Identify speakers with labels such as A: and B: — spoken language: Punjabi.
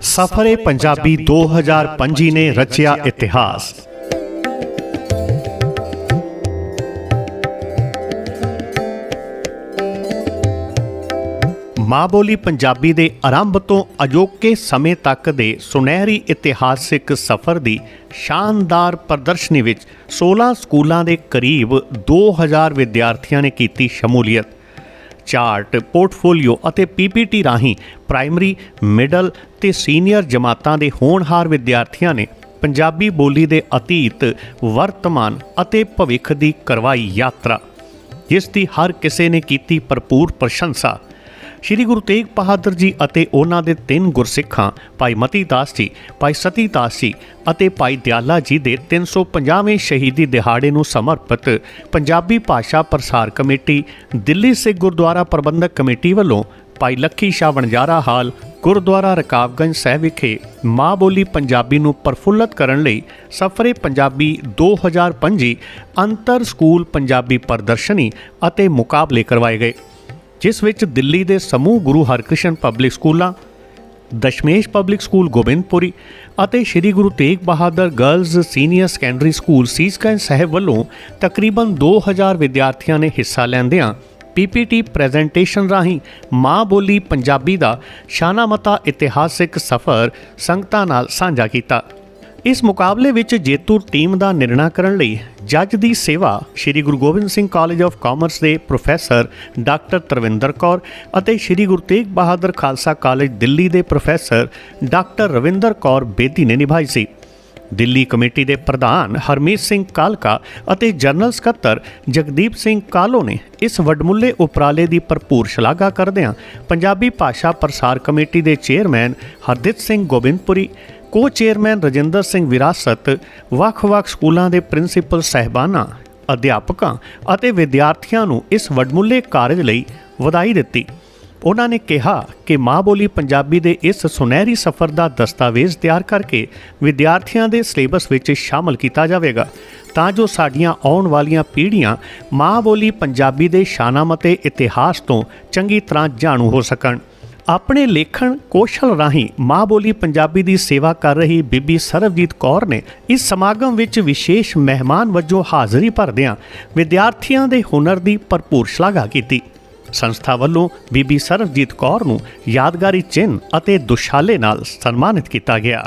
A: ਸਫਰੇ ਪੰਜਾਬੀ 2025 ਨੇ ਰਚਿਆ ਇਤਿਹਾਸ। ਮਾਂ ਬੋਲੀ ਪੰਜਾਬੀ ਦੇ ਆਰੰਭ ਤੋਂ ਅਜੋਕੇ ਸਮੇਂ ਤੱਕ ਦੇ ਸੁਨਹਿਰੀ ਇਤਿਹਾਸਿਕ ਸਫ਼ਰ ਦੀ ਸ਼ਾਨਦਾਰ ਪ੍ਰਦਰਸ਼ਨੀ ਵਿੱਚ 16 ਸਕੂਲਾਂ ਦੇ ਕਰੀਬ 2000 ਵਿਦਿਆਰਥੀਆਂ ਨੇ ਕੀਤੀ ਸ਼ਮੂਲੀਅਤ। ਚਾਰਟ, ਪੋਰਟਫੋਲੀਓ ਅਤੇ ਪੀਪੀਟੀ ਰਾਹੀਂ ਪ੍ਰਾਇਮਰੀ, ਮਿਡਲ ਤੇ ਸੀਨੀਅਰ ਜਮਾਤਾਂ ਦੇ ਹੋਣਹਾਰ ਵਿਦਿਆਰਥੀਆਂ ਨੇ ਪੰਜਾਬੀ ਬੋਲੀ ਦੇ ਅਤੀਤ, ਵਰਤਮਾਨ ਅਤੇ ਭਵਿੱਖ ਦੀ ਕਰਵਾਈ ਯਾਤਰਾ, ਜਿਸ ਦੀ ਹਰ ਕਿਸੇ ਨੇ ਕੀਤੀ ਭਰਪੂਰ ਪ੍ਰਸ਼ੰਸਾ। ਸ਼੍ਰੀ ਗੁਰੂ ਤੇਗ ਬਹਾਦਰ ਜੀ ਅਤੇ ਉਹਨਾਂ ਦੇ ਤਿੰਨ ਗੁਰਸਿੱਖਾਂ, ਭਾਈ ਮਤੀ ਦਾਸ ਜੀ, ਭਾਈ ਸਤੀ ਦਾਸ ਜੀ ਅਤੇ ਭਾਈ ਦਿਆਲਾ ਜੀ ਦੇ 350ਵੇਂ ਸ਼ਹੀਦੀ ਦਿਹਾੜੇ ਨੂੰ ਸਮਰਪਿਤ ਪੰਜਾਬੀ ਭਾਸ਼ਾ ਪ੍ਰਸਾਰ ਕਮੇਟੀ, ਦਿੱਲੀ ਸਿੱਖ ਗੁਰਦੁਆਰਾ ਪ੍ਰਬੰਧਕ ਕਮੇਟੀ ਵੱਲੋਂ ਭਾਈ ਲੱਖੀ ਸ਼ਾਹ ਵਣਜਾਰਾ ਹਾਲ, ਗੁਰਦੁਆਰਾ ਰਕਾਬਗੰਜ ਸਾਹਿਬ ਵਿਖੇ ਮਾਂ ਬੋਲੀ ਪੰਜਾਬੀ ਨੂੰ ਪ੍ਰਫੁੱਲਤ ਕਰਨ ਲਈ ਸਫਰੇ ਪੰਜਾਬੀ 2025 ਅੰਤਰ ਸਕੂਲ ਪੰਜਾਬੀ ਪ੍ਰਦਰਸ਼ਨੀ ਅਤੇ ਮੁਕਾਬਲੇ ਕਰਵਾਏ ਗਏ। ਜਿਸ ਵਿੱਚ ਦਿੱਲੀ ਦੇ ਸਮੂਹ ਗੁਰੂ ਹਰਕ੍ਰਿਸ਼ਨ ਪਬਲਿਕ ਸਕੂਲਾਂ ਦਸ਼ਮੇਸ਼ ਪਬਲਿਕ ਸਕੂਲ ਗੋਬਿੰਦਪੁਰੀ ਅਤੇ Sri Guru Tegh Bahadur girls senior secondary school Sisganj Sahib ਵੱਲੋਂ ਤਕਰੀਬਨ 2000 ਵਿਦਿਆਰਥੀਆਂ ਨੇ ਹਿੱਸਾ ਲੈਂਦਿਆਂ ਪੀਪੀਟੀ ਪ੍ਰੈਜੈਂਟੇਸ਼ਨ ਰਾਹੀਂ ਮਾਂ ਬੋਲੀ ਪੰਜਾਬੀ ਦਾ ਸ਼ਾਨਾਮਤਾ ਇਤਿਹਾਸਿਕ ਸਫ਼ਰ ਸੰਗਤਾਂ ਨਾਲ ਸਾਂਝਾ ਕੀਤਾ। ਇਸ ਮੁਕਾਬਲੇ ਵਿੱਚ ਜੇਤੂ ਟੀਮ ਦਾ ਨਿਰਣਾ ਕਰਨ ਲਈ ਜੱਜ ਦੀ ਸੇਵਾ Sri Guru Gobind Singh college of commerce ਦੇ ਪ੍ਰੋਫੈਸਰ ਡਾਕਟਰ ਤਰਵਿੰਦਰ ਕੌਰ ਅਤੇ ਸ੍ਰੀ ਗੁਰੂ ਤੇਗ ਬਹਾਦਰ ਖਾਲਸਾ ਕਾਲਜ ਦਿੱਲੀ ਦੇ ਪ੍ਰੋਫੈਸਰ ਡਾਕਟਰ ਰਵਿੰਦਰ ਕੌਰ ਬੇਦੀ ਨੇ ਨਿਭਾਈ ਸੀ। ਦਿੱਲੀ ਕਮੇਟੀ ਦੇ ਪ੍ਰਧਾਨ ਹਰਮੀਤ ਸਿੰਘ ਕਾਲਕਾ ਅਤੇ ਜਨਰਲ ਸਕੱਤਰ ਜਗਦੀਪ ਸਿੰਘ ਕਾਲੋ ਨੇ ਇਸ ਵੱਡਮੁੱਲੇ ਉਪਰਾਲੇ ਦੀ ਭਰਪੂਰ ਸ਼ਲਾਘਾ ਕਰਦਿਆਂ ਪੰਜਾਬੀ ਭਾਸ਼ਾ ਪ੍ਰਸਾਰ ਕਮੇਟੀ ਦੇ ਚੇਅਰਮੈਨ ਹਰਦਿਤ ਸਿੰਘ ਗੋਬਿੰਦਪੁਰੀ ਕੋ ਚੇਅਰਮੈਨ ਰਜਿੰਦਰ ਸਿੰਘ ਵਿਰਾਸਤ ਵੱਖ-ਵੱਖ ਸਕੂਲਾਂ ਦੇ ਪ੍ਰਿੰਸੀਪਲ ਸਹਿਬਾਨਾਂ, ਅਧਿਆਪਕਾਂ ਅਤੇ ਵਿਦਿਆਰਥੀਆਂ ਨੂੰ ਇਸ ਵੱਡਮੁੱਲੇ ਕਾਰਜ ਲਈ ਵਧਾਈ ਦਿੱਤੀ। ਉਹਨਾਂ ਨੇ ਕਿਹਾ ਕਿ ਮਾਂ ਬੋਲੀ ਪੰਜਾਬੀ ਦੇ ਇਸ ਸੁਨਹਿਰੀ ਸਫ਼ਰ ਦਾ ਦਸਤਾਵੇਜ਼ ਤਿਆਰ ਕਰਕੇ ਵਿਦਿਆਰਥੀਆਂ ਦੇ ਸਿਲੇਬਸ ਵਿੱਚ ਸ਼ਾਮਲ ਕੀਤਾ ਜਾਵੇਗਾ, ਤਾਂ ਜੋ ਸਾਡੀਆਂ ਆਉਣ ਵਾਲੀਆਂ ਪੀੜ੍ਹੀਆਂ ਮਾਂ ਬੋਲੀ ਪੰਜਾਬੀ ਦੇ ਸ਼ਾਨਾਮਤੇ ਇਤਿਹਾਸ ਤੋਂ ਚੰਗੀ ਤਰ੍ਹਾਂ ਜਾਣੂ ਹੋ ਸਕਣ। ਆਪਣੇ ਲੇਖਣ ਕੌਸ਼ਲ ਰਾਹੀਂ ਮਾਂ ਬੋਲੀ ਪੰਜਾਬੀ ਦੀ ਸੇਵਾ ਕਰ ਰਹੀ ਬੀਬੀ ਸਰਬਜੀਤ ਕੌਰ ਨੇ ਇਸ ਸਮਾਗਮ ਵਿੱਚ ਵਿਸ਼ੇਸ਼ ਮਹਿਮਾਨ ਵਜੋਂ ਹਾਜ਼ਰੀ ਭਰਦਿਆਂ ਵਿਦਿਆਰਥੀਆਂ ਦੇ ਹੁਨਰ ਦੀ ਭਰਪੂਰ ਸ਼ਲਾਘਾ ਕੀਤੀ। ਸੰਸਥਾ ਵੱਲੋਂ ਬੀਬੀ ਸਰਬਜੀਤ ਕੌਰ ਨੂੰ ਯਾਦਗਾਰੀ ਚਿੰਨ੍ਹ ਅਤੇ ਦੁਸ਼ਾਲੇ ਨਾਲ ਸਨਮਾਨਿਤ ਕੀਤਾ ਗਿਆ।